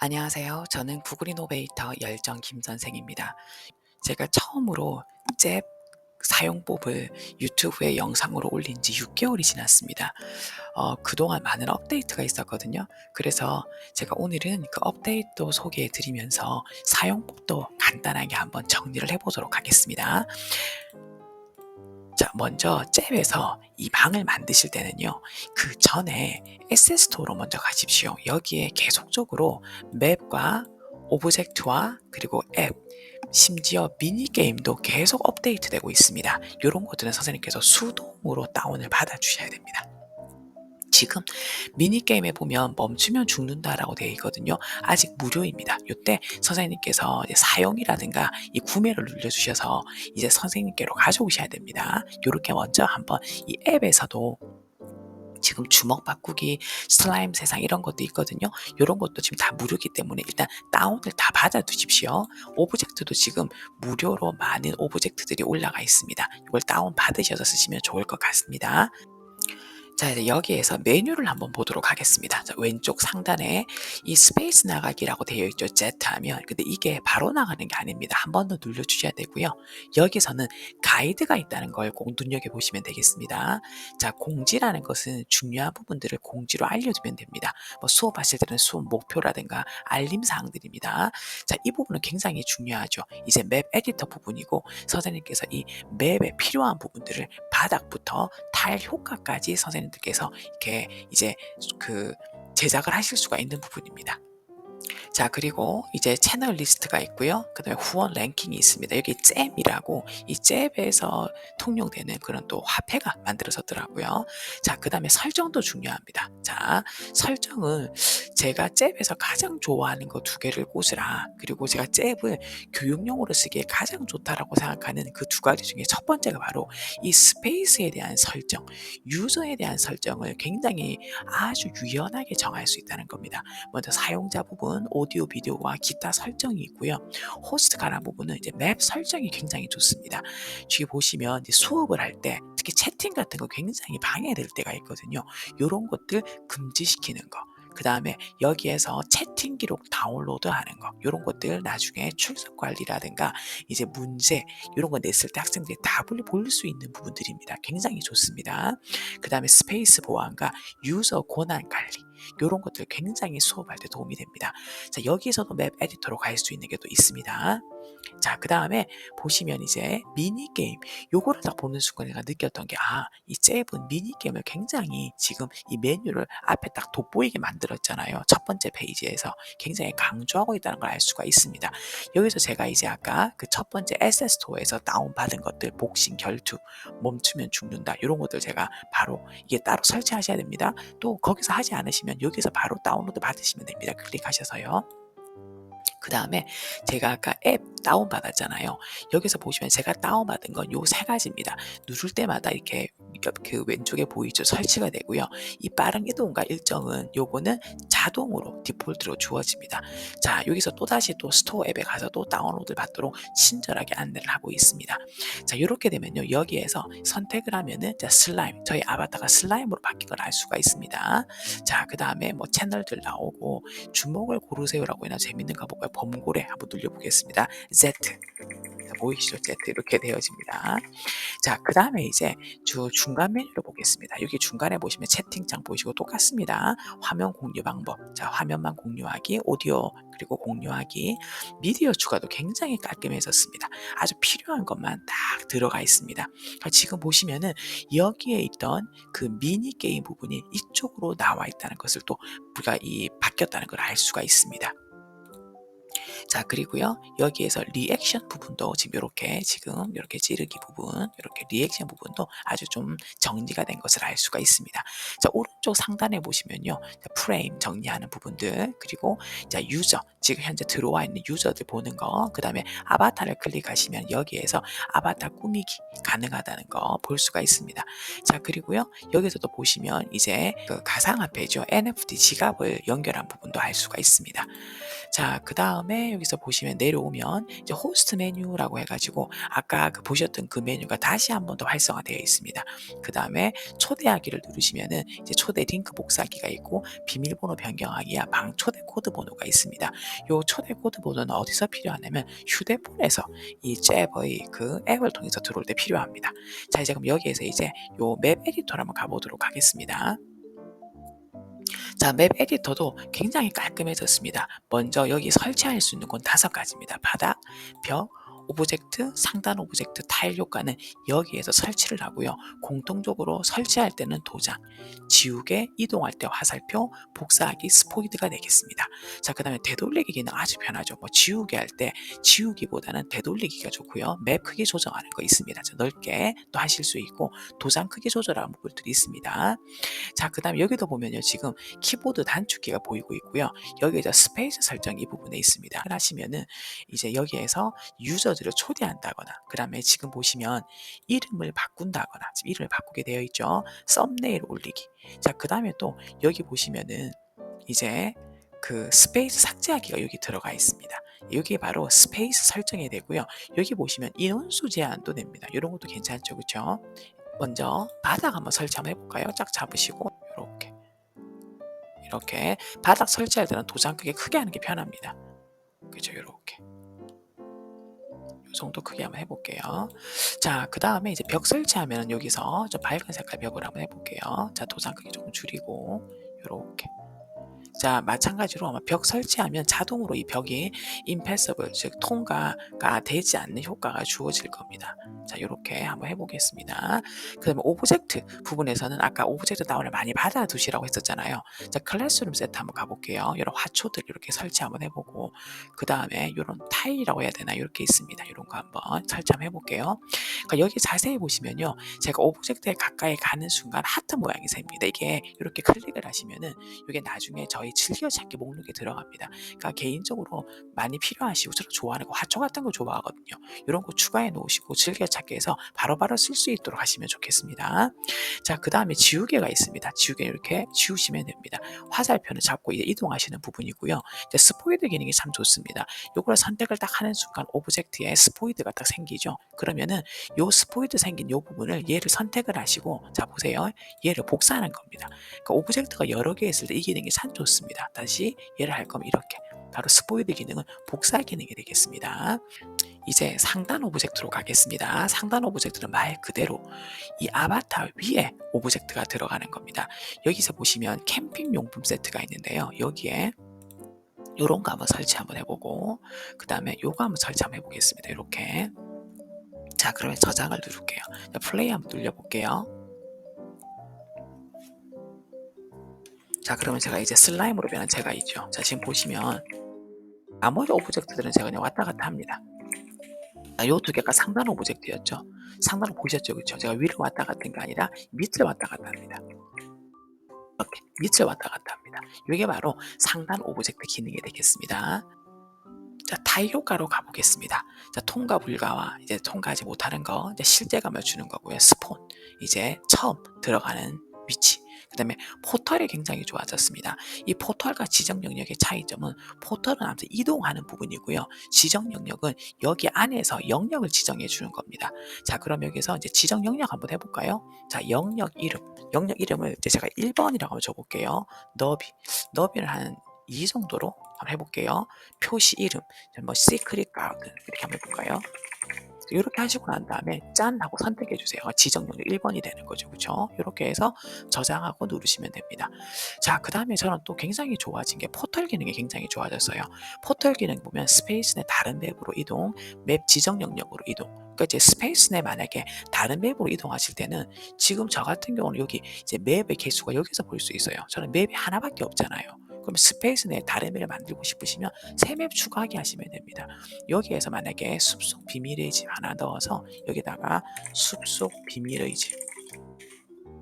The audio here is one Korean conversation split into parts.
안녕하세요. 저는 구글 이노베이터 열정 김 선생입니다. 제가 처음으로 잽 사용법을 유튜브에 영상으로 올린 지 6개월이 지났습니다. 어, 그동안 많은 업데이트가 있었거든요. 그래서 제가 오늘은 그 업데이트 소개해 드리면서 사용법도 간단하게 한번 정리를 해보도록 하겠습니다. 자, 먼저 잽에서 이 방을 만드실 때는요, 그 전에 에셋스토어로 먼저 가십시오. 여기에 계속적으로 맵과 오브젝트와 그리고 앱, 심지어 미니게임도 계속 업데이트 되고 있습니다. 이런 것들은 선생님께서 수동으로 다운을 받아 주셔야 됩니다. 지금 미니게임에 보면 멈추면 죽는다라고 되어 있거든요. 아직 무료입니다. 이때 선생님께서 사용이라든가 이 구매를 눌러주셔서 이제 선생님께로 가져오셔야 됩니다. 이렇게 먼저 한번 이 앱에서도 지금 주먹 바꾸기, 슬라임 세상 이런 것도 있거든요. 이런 것도 지금 다 무료이기 때문에 일단 다운을 다 받아 두십시오. 오브젝트도 지금 무료로 많은 오브젝트들이 올라가 있습니다. 이걸 다운 받으셔서 쓰시면 좋을 것 같습니다. 자, 이제 여기에서 메뉴를 한번 보도록 하겠습니다. 자, 왼쪽 상단에 이 스페이스 나가기라고 되어 있죠. Z 하면. 근데 이게 바로 나가는 게 아닙니다. 한 번 더 눌러주셔야 되고요. 여기서는 가이드가 있다는 걸 꼭 눈여겨보시면 되겠습니다. 자, 공지라는 것은 중요한 부분들을 공지로 알려주면 됩니다. 뭐 수업하실 때는 수업 목표라든가 알림 사항들입니다. 자, 이 부분은 굉장히 중요하죠. 이제 맵 에디터 부분이고 선생님께서 이 맵에 필요한 부분들을 바닥부터 탈 효과까지 선생님 들께서 이렇게 이제 그 제작을 하실 수가 있는 부분입니다. 자, 그리고 이제 채널 리스트가 있고요. 그 다음에 후원 랭킹이 있습니다. 여기 잼이라고 이 잼에서 통용되는 그런 또 화폐가 만들어졌더라고요. 자, 그 다음에 설정도 중요합니다. 자, 설정을 제가 잼에서 가장 좋아하는 거 두 개를 꽂으라. 그리고 제가 잼을 교육용으로 쓰기에 가장 좋다라고 생각하는 그 두 가지 중에 첫 번째가 바로 이 스페이스에 대한 설정, 유저에 대한 설정을 굉장히 아주 유연하게 정할 수 있다는 겁니다. 먼저 사용자 부분, 오디오, 비디오와 기타 설정이 있고요. 호스트 가라 부분은 이제 맵 설정이 굉장히 좋습니다. 뒤에 보시면 수업을 할 때 특히 채팅 같은 거 굉장히 방해될 때가 있거든요. 이런 것들 금지시키는 거. 그 다음에 여기에서 채팅 기록 다운로드 하는 거 이런 것들 나중에 출석 관리라든가 이제 문제 이런 거 냈을 때 학생들이 답을 볼 수 있는 부분들입니다. 굉장히 좋습니다. 그 다음에 스페이스 보안과 유저 권한 관리 이런 것들 굉장히 수업할 때 도움이 됩니다. 자 여기서도 맵 에디터로 갈 수 있는 게 또 있습니다. 자, 그 다음에 보시면 이제 미니게임, 요거를 딱 보는 순간 제가 느꼈던 게, 아, 이 잽은 미니게임을 굉장히 지금 이 메뉴를 앞에 딱 돋보이게 만들었잖아요. 첫 번째 페이지에서 굉장히 강조하고 있다는 걸 알 수가 있습니다. 여기서 제가 이제 아까 그 첫 번째 SS 스토어에서 다운받은 것들, 복싱, 결투, 멈추면 죽는다, 이런 것들 제가 바로 이게 따로 설치하셔야 됩니다. 또 거기서 하지 않으시면 여기서 바로 다운로드 받으시면 됩니다. 클릭하셔서요. 그 다음에 제가 아까 앱 다운받았잖아요. 여기서 보시면 제가 다운받은 건 요 세 가지입니다. 누를 때마다 이렇게 그 왼쪽에 보이죠? 설치가 되고요. 이 빠른 이동과 일정은 요거는 자동으로 디폴트로 주어집니다. 자, 여기서 또다시 또 스토어 앱에 가서 또 다운로드 받도록 친절하게 안내를 하고 있습니다. 자, 이렇게 되면요. 여기에서 선택을 하면은 자, 슬라임, 저희 아바타가 슬라임으로 바뀐 걸 알 수가 있습니다. 자, 그 다음에 뭐 채널들 나오고 주목을 고르세요라고 해나 재밌는 거 볼까요? 범고래 한번 눌러보겠습니다. Z. 자, 보이시죠? Z 이렇게 되어집니다. 자, 그 다음에 이제 주 중간 메뉴를 보겠습니다. 여기 중간에 보시면 채팅창 보이시고 똑같습니다. 화면 공유 방법. 자, 화면만 공유하기, 오디오 그리고 공유하기, 미디어 추가도 굉장히 깔끔해졌습니다. 아주 필요한 것만 딱 들어가 있습니다. 지금 보시면은 여기에 있던 그 미니 게임 부분이 이쪽으로 나와 있다는 것을 또 우리가 이 바뀌었다는 걸 알 수가 있습니다. 자, 그리고요. 여기에서 리액션 부분도 지금 이렇게 지금 이렇게 찌르기 부분, 이렇게 리액션 부분도 아주 좀 정리가 된 것을 알 수가 있습니다. 자, 오른쪽 상단에 보시면요. 자, 프레임 정리하는 부분들, 그리고 자, 유저, 지금 현재 들어와 있는 유저들 보는 거, 그 다음에 아바타를 클릭하시면 여기에서 아바타 꾸미기 가능하다는 거 볼 수가 있습니다. 자, 그리고요. 여기서도 보시면 이제 그 가상화폐죠. NFT 지갑을 연결한 부분도 알 수가 있습니다. 자, 그 다음에 여기서 보시면 내려오면 이제 호스트 메뉴라고 해가지고 아까 그 보셨던 그 메뉴가 다시 한 번 더 활성화되어 있습니다. 그 다음에 초대하기를 누르시면은 이제 초대 링크 복사하기가 있고 비밀번호 변경하기야 방 초대 코드 번호가 있습니다. 요 초대 코드 번호는 어디서 필요하냐면 휴대폰에서 이 잽의 그 앱을 통해서 들어올 때 필요합니다. 자, 이제 그럼 여기에서 이제 요 맵 에디터로 한번 가보도록 하겠습니다. 자, 맵 에디터도 굉장히 깔끔해졌습니다. 먼저 여기 설치할 수 있는 건 다섯 가지입니다. 바닥, 벽, 오브젝트, 상단 오브젝트, 타일 효과는 여기에서 설치를 하고요. 공통적으로 설치할 때는 도장, 지우개, 이동할 때 화살표, 복사하기, 스포이드가 되겠습니다. 자, 그 다음에 되돌리기 기능 아주 편하죠. 뭐 지우개 할 때 지우기보다는 되돌리기가 좋고요. 맵 크기 조정하는 거 있습니다. 자, 넓게 또 하실 수 있고 도장 크기 조절하는 부분들이 있습니다. 자, 그 다음에 여기도 보면요. 지금 키보드 단축키가 보이고 있고요. 여기 이제 스페이스 설정 이 부분에 있습니다. 하시면은 이제 여기에서 유저 들을 초대한다거나 그 다음에 지금 보시면 이름을 바꾼다거나 지금 이름을 바꾸게 되어 있죠. 썸네일 올리기. 자, 그 다음에 또 여기 보시면은 이제 그 스페이스 삭제하기가 여기 들어가 있습니다. 여기 바로 스페이스 설정이 되고요. 여기 보시면 인원수 제한도 됩니다. 이런 것도 괜찮죠, 그렇죠? 먼저 바닥 한번 설치 한번 해볼까요? 쫙 잡으시고 이렇게 이렇게 바닥 설치할 때는 도장 크게 크게 하는 게 편합니다. 그죠? 이렇게 이 정도 크게 한번 해볼게요. 자, 그 다음에 이제 벽 설치하면 여기서 좀 밝은 색깔 벽을 한번 해볼게요. 자, 도장 크기 조금 줄이고 이렇게 자, 마찬가지로 아마 벽 설치하면 자동으로 이 벽이 임패서블, 즉 통과가 되지 않는 효과가 주어질 겁니다. 자, 이렇게 한번 해보겠습니다. 그 다음에 오브젝트 부분에서는 아까 오브젝트 다운을 많이 받아두시라고 했었잖아요. 자, 클래스룸 세트 한번 가볼게요. 이런 화초들 이렇게 설치 한번 해보고, 그 다음에 이런 타일이라고 해야 되나? 이렇게 있습니다. 이런 거 한번 설치 한번 해볼게요. 그러니까 여기 자세히 보시면요. 제가 오브젝트에 가까이 가는 순간 하트 모양이 생깁니다. 이게 이렇게 클릭을 하시면은 이게 나중에 저희 즐겨찾기 목록에 들어갑니다. 그러니까 개인적으로 많이 필요하시고 저도 좋아하는 거 화초 같은 거 좋아하거든요. 이런 거 추가해 놓으시고 즐겨찾기해서 바로바로 쓸 수 있도록 하시면 좋겠습니다. 자, 그 다음에 지우개가 있습니다. 지우개 이렇게 지우시면 됩니다. 화살표는 잡고 이제 이동하시는 부분이고요. 이제 스포이드 기능이 참 좋습니다. 요걸 선택을 딱 하는 순간 오브젝트에 스포이드가 딱 생기죠. 그러면은 요 스포이드 생긴 요 부분을 얘를 선택을 하시고 자 보세요. 얘를 복사하는 겁니다. 그러니까 오브젝트가 여러 개 있을 때 이 기능이 참 좋습니다. 다시 얘를 할 거면 이렇게 바로 스포이드 기능은 복사 기능이 되겠습니다. 이제 상단 오브젝트로 가겠습니다. 상단 오브젝트는 말 그대로 이 아바타 위에 오브젝트가 들어가는 겁니다. 여기서 보시면 캠핑 용품 세트가 있는데요. 여기에 요런 거 한번 설치 한번 해보고 그 다음에 요거 한번 설치 한번 해보겠습니다. 이렇게 자 그러면 저장을 누를게요. 자, 플레이 한번 눌려볼게요. 자 그러면 제가 이제 슬라임으로 변한 제가 있죠. 자 지금 보시면 나머지 오브젝트들은 제가 그냥 왔다 갔다 합니다. 요두 개가 상단 오브젝트였죠. 상단을 보셨죠, 그렇죠? 제가 위로 왔다 한게 아니라 밑을 왔다 갔다 합니다. 이렇게 밑을 왔다 갔다 합니다. 이게 바로 상단 오브젝트 기능이 되겠습니다. 자, 타일 효과로 가보겠습니다. 자, 통과 불가와 이제 통과하지 못하는 거, 이제 실제감을 주는 거고요. 스폰, 이제 처음 들어가는 위치. 그 다음에 포털이 굉장히 좋아졌습니다. 이 포털과 지정 영역의 차이점은 포털은 아무튼 이동하는 부분이고요. 지정 영역은 여기 안에서 영역을 지정해 주는 겁니다. 자, 그럼 여기서 이제 지정 영역 한번 해볼까요? 자, 영역 이름. 영역 이름을 이제 제가 1번이라고 한번 줘볼게요. 너비. 너비를 한 이 정도로 한번 해볼게요. 표시 이름, 뭐 시크릿 가든 이렇게 한번 해볼까요? 이렇게 하시고 난 다음에 짠 하고 선택해 주세요. 지정 영역 1번이 되는 거죠. 그렇죠? 이렇게 해서 저장하고 누르시면 됩니다. 자, 그 다음에 저는 또 굉장히 좋아진 게 포털 기능이 굉장히 좋아졌어요. 포털 기능 보면 스페이스 내 다른 맵으로 이동, 맵 지정 영역으로 이동. 그러니까 이제 스페이스 내 만약에 다른 맵으로 이동하실 때는 지금 저 같은 경우는 여기 이제 맵의 개수가 여기서 볼 수 있어요. 저는 맵이 하나밖에 없잖아요. 그럼 스페이스 내에 다른 맵을 만들고 싶으시면 새 맵 추가하기 하시면 됩니다. 여기에서 만약에 숲속 비밀의 집 하나 넣어서 여기다가 숲속 비밀의 집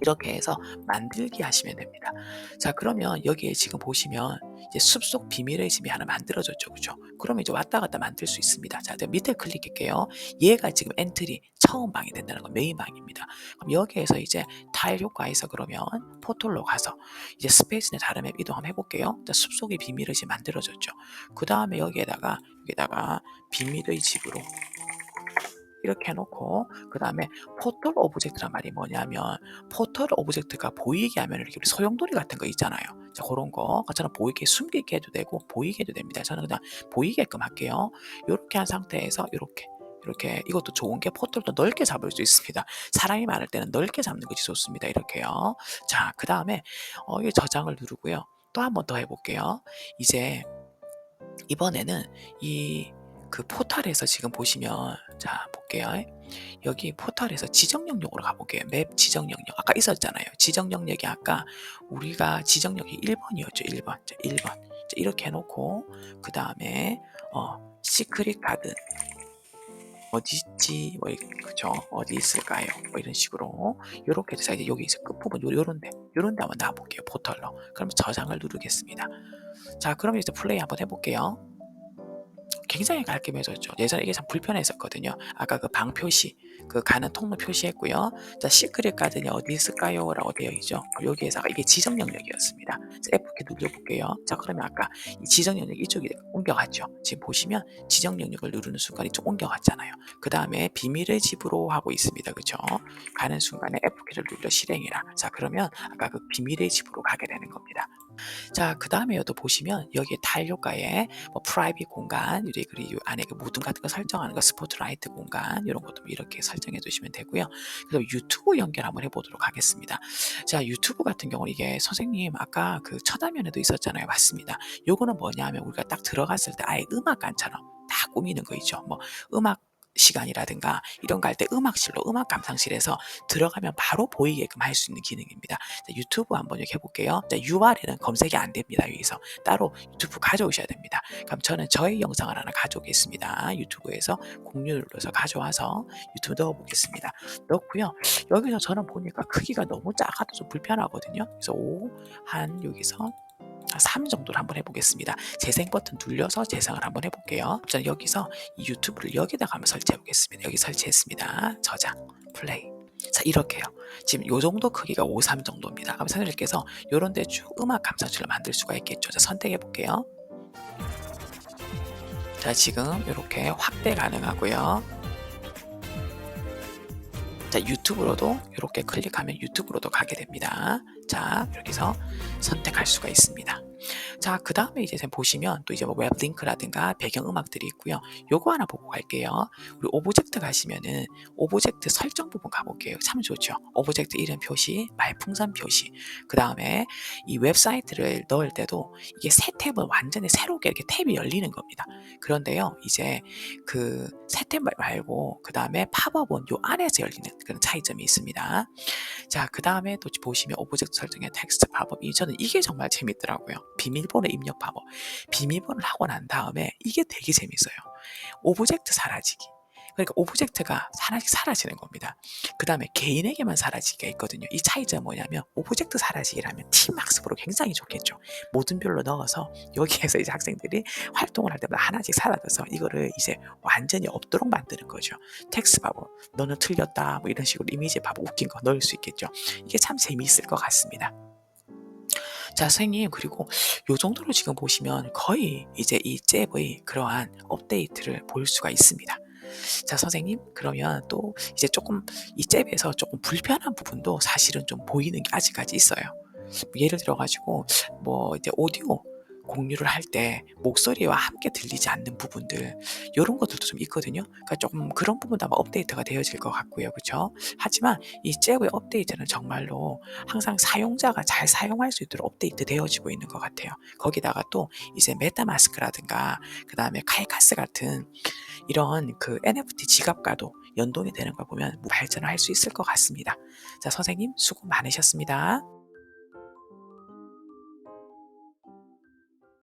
이렇게 해서 만들기 하시면 됩니다. 자, 그러면 여기에 지금 보시면 이제 숲속 비밀의 집이 하나 만들어졌죠. 그죠? 그러면 이제 왔다 갔다 만들 수 있습니다. 자, 밑에 클릭할게요. 얘가 지금 엔트리 처음 방이 된다는 건 메인 방입니다. 그럼 여기에서 이제 타일 효과에서 그러면 포털로 가서 이제 스페이스는 다른 앱 이동 한번 해볼게요. 자, 숲속의 비밀을 이제 만들어줬죠. 그 다음에 여기에다가 여기다가 비밀의 집으로 이렇게 해놓고 그 다음에 포털 오브젝트란 말이 뭐냐면 포털 오브젝트가 보이게 하면 이렇게 우리 소용돌이 같은 거 있잖아요. 자 그런 거 저는 보이게 숨기게 해도 되고 보이게 해도 됩니다. 저는 그냥 보이게끔 할게요. 이렇게 한 상태에서 이렇게 이렇게 이것도 좋은 게 포털도 넓게 잡을 수 있습니다. 사람이 많을 때는 넓게 잡는 것이 좋습니다. 이렇게요. 자, 그 다음에 어, 이 저장을 누르고요. 또 한 번 더 해볼게요. 이제 이번에는 이 그 포털에서 지금 보시면 자 볼게요. 여기 포털에서 지정 영역으로 가볼게요. 맵 지정 영역. 아까 있었잖아요. 지정 영역이 아까 우리가 지정 영역이 1번이었죠. 1번. 자, 1번. 자, 이렇게 해놓고 그 다음에 어 시크릿 카드 어디 있지? 뭐, 이- 그죠? 어디 있을까요? 뭐 이런 식으로. 요렇게 해서 이제 여기 이제 끝부분, 요, 요런데, 요런데 한번 놔볼게요. 포털로. 그럼 저장을 누르겠습니다. 자, 그럼 이제 플레이 한번 해볼게요. 굉장히 깔끔해졌죠. 예전에 이게 참 불편했었거든요. 아까 그 방 표시, 그 가는 통로 표시했고요. 자, 시크릿 가든이 어디 있을까요? 라고 되어 있죠. 여기에다가 이게 지정 영역이었습니다. F키 눌러볼게요. 자, 그러면 아까 이 지정 영역 이쪽에 옮겨갔죠. 지금 보시면 지정 영역을 누르는 순간 이쪽 옮겨갔잖아요. 그 다음에 비밀의 집으로 하고 있습니다. 그죠? 가는 순간에 F키를 눌러 실행해라. 자, 그러면 아까 그 비밀의 집으로 가게 되는 겁니다. 자, 그 다음에 또 보시면 여기 타일 효과에 뭐 프라이빗 공간, 그리고 안에 그 무등 같은 거 설정하는 거, 스포트라이트 공간 이런 것도 이렇게 설정해 두시면 되고요. 그리고 유튜브 연결 한번 해보도록 하겠습니다. 자, 유튜브 같은 경우는 이게 선생님 아까 그 첫 화면에도 있었잖아요. 맞습니다. 요거는 뭐냐면 우리가 딱 들어갔을 때 아예 음악관처럼 다 꾸미는 거 있죠. 뭐 음악 시간이라든가 이런 거 할 때 음악실로 음악 감상실에서 들어가면 바로 보이게끔 할 수 있는 기능입니다. 자, 유튜브 한번 이렇게 해볼게요. 자, URL은 검색이 안 됩니다. 여기서 따로 유튜브 가져오셔야 됩니다. 그럼 저는 저의 영상을 하나 가져오겠습니다. 유튜브에서 공유 눌러서 가져와서 유튜브 넣어보겠습니다. 넣고요. 여기서 저는 보니까 크기가 너무 작아도 좀 불편하거든요. 그래서 5, 한 여기서 3 정도를 한번 해보겠습니다. 재생 버튼 눌려서 재생을 한번 해볼게요. 저는 여기서 이 유튜브를 여기다가 한번 설치해 보겠습니다. 여기 설치했습니다. 저장, 플레이. 자 이렇게요. 지금 요 정도 크기가 53 정도입니다. 그럼 선생님께서 요런 데 쭉 음악 감상실을 만들 수가 있겠죠. 자 선택해 볼게요. 자 지금 이렇게 확대 가능하고요. 자 유튜브로도 이렇게 클릭하면 유튜브로도 가게 됩니다. 자 여기서 선택할 수가 있습니다. 자, 그 다음에 이제 보시면 또 이제 뭐 웹 링크라든가 배경 음악들이 있고요. 요거 하나 보고 갈게요. 우리 오브젝트 가시면은 오브젝트 설정 부분 가볼게요. 참 좋죠. 오브젝트 이름 표시, 말풍선 표시. 그 다음에 이 웹사이트를 넣을 때도 이게 새 탭은 완전히 새롭게 이렇게 탭이 열리는 겁니다. 그런데요, 이제 그 새 탭 말고 그 다음에 팝업은 요 안에서 열리는 그런 차이점이 있습니다. 자, 그 다음에 또 보시면 오브젝트 설정의 텍스트 팝업 이 저는 이게 정말 재밌더라고요. 비밀번호 입력 팝업. 비밀번호를 하고 난 다음에 이게 되게 재밌어요. 오브젝트 사라지기. 그러니까 오브젝트가 하나씩 사라지는 겁니다. 그 다음에 개인에게만 사라지기가 있거든요. 이 차이점은 뭐냐면 오브젝트 사라지기라면 팀 학습으로 굉장히 좋겠죠. 모든 별로 넣어서 여기에서 이제 학생들이 활동을 할 때마다 하나씩 사라져서 이거를 이제 완전히 없도록 만드는 거죠. 텍스트 바보, 너는 틀렸다. 뭐 이런 식으로 이미지 바보 웃긴 거 넣을 수 있겠죠. 이게 참 재미있을 것 같습니다. 자, 선생님, 그리고 요 정도로 지금 보시면 거의 이제 이 잽의 그러한 업데이트를 볼 수가 있습니다. 자, 선생님, 그러면 또 이제 조금 이 잽에서 조금 불편한 부분도 사실은 좀 보이는 게 아직까지 있어요. 예를 들어가지고, 뭐 이제 오디오 공유를 할 때 목소리와 함께 들리지 않는 부분들 이런 것들도 좀 있거든요. 그러니까 조금 그런 부분도 아마 업데이트가 되어질 것 같고요, 그렇죠? 하지만 이 잽의 업데이트는 정말로 항상 사용자가 잘 사용할 수 있도록 업데이트 되어지고 있는 것 같아요. 거기다가 또 이제 메타마스크라든가 그 다음에 카이카스 같은 이런 그 NFT 지갑과도 연동이 되는 걸 보면 발전을 할 수 있을 것 같습니다. 자, 선생님 수고 많으셨습니다.